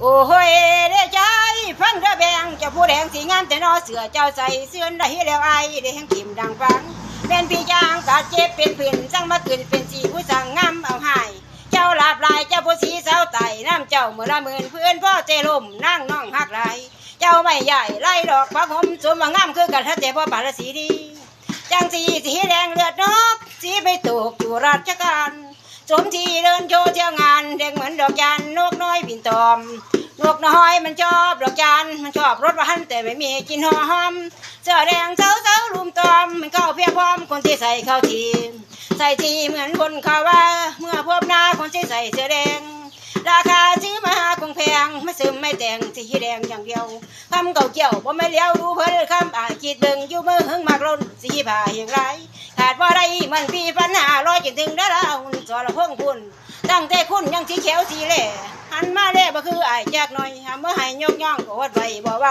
โอ้โหเด้ใจฟังเด้อแบงเจ้าผู้แดงสีงามแต่นอเสือเจ้าใส่เสื้อได้แล้วไอ้ได้แห่งทิมดังฟังเป็นพี่จางกาเจ็บเป็นผื่นสั่งมาขึ้นเป็นสีผู้สั่งงามเอาให้เจ้าลาบลายเจ้าผู้สีสาวไต่น้ำเจ้าเมื่อละหมื่นเพื่อนพ่อเจลมนั่งน้องหักไหลเจ้าไม่ใหญ่ไล่ดอกพระผมสวมว่างามคือกันถ้าแต่พ่อบาลสีดีจังสีสีแดงเลือดนกสีไปตกอยู่ราชการ สมทีเดินโชว์เที่ยวงานเด็กเหมือนดอกจันนกน้อยบินตอมนกน้อยมันชอบดอกจันมันชอบรสหวานแต่ไม่มีกินหอมเสื้อแดงเสาเสาลุมตอม มันเข้าเพียบพร้อมคนที่ใส่เข้าที ใส่ทีเหมือนคนเขาว่า เมื่อพบหน้าคนที่ใส่เสื้อแดงราคาซื้อมาคงแพงไม่ซึมไม่แต่งสีแดงอย่างเดียวคำเก่าเกี่ยวบ่ไม่เลี้ยวดูเพิ่นคำอาจิตเบิ่งอยู่มือหึงมากล้นสีผ่าอย่างไร ขาดว่าไรมันปีปัญหาลอยจนถึงด้ละหุ่นสรพงพุ่นตั้งแต่คุณยังสีเขียวสีแหล่หันมาแล่บ่คือไอายแจกหน่อยหาเมื่อให้ยกย่องก็วัดไว้บ่ไหว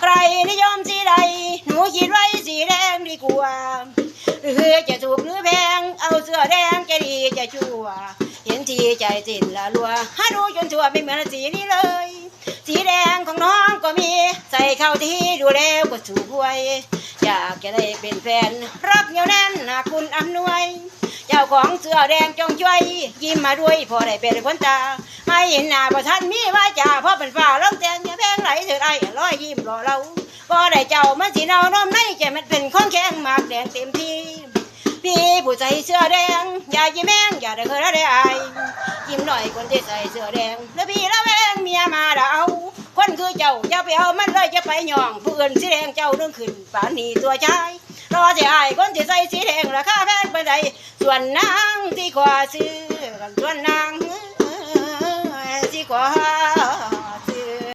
ใครนิยมสีใดหนูคิดไว้สีแดงดีกว่าหรือจะถูกหรือแพง เอาเสื้อแดงจะดีจะชั่วเห็นทีใจสิ้นละลัวฮาดูจนชั่วไม่เหมือนสีนี้เลย สีแดงของน้องก็มี ใส่เข้าที่ดูแล้วก็ถูกหวยากจะได้เป็นแฟน รักเหนียวแน่นหากคุณอำนวย เจ้าของเสื้อแดงจงช่วย ยิ้มมาด้วยพอได้เป็นคนตาไม่เห็นหน้าประท่านมีว่าจ่าพราะเป็นฝ่าล้มแดงอย่าแพงไหลเถิดไอ้ร้อยยิ้มรอเราก็ได้เจ้ามาสีเนาน้อมในใจมันเป็นข้องแข็งมากแดงเต็มที่พี่ผู้ใส่เสื้อแดง อย่ายิ้มแมงอย่าได้เคยได้อายยิ้มหน่อยคนที่ใส่เสื้อแดงแล้วพี่ละแวงเมียมาเดา คือเจ้าอย่าไปเอามันเลยจะไปหย่องผู้อื่นสีแดงเจ้าเรื่องขึ้นป่านนี้ตัวชายรอจะอายคนที่ใส่สีแดงราคาแพงไปไหนส่วนนางที่ขวาซื้อกันส่วนนาง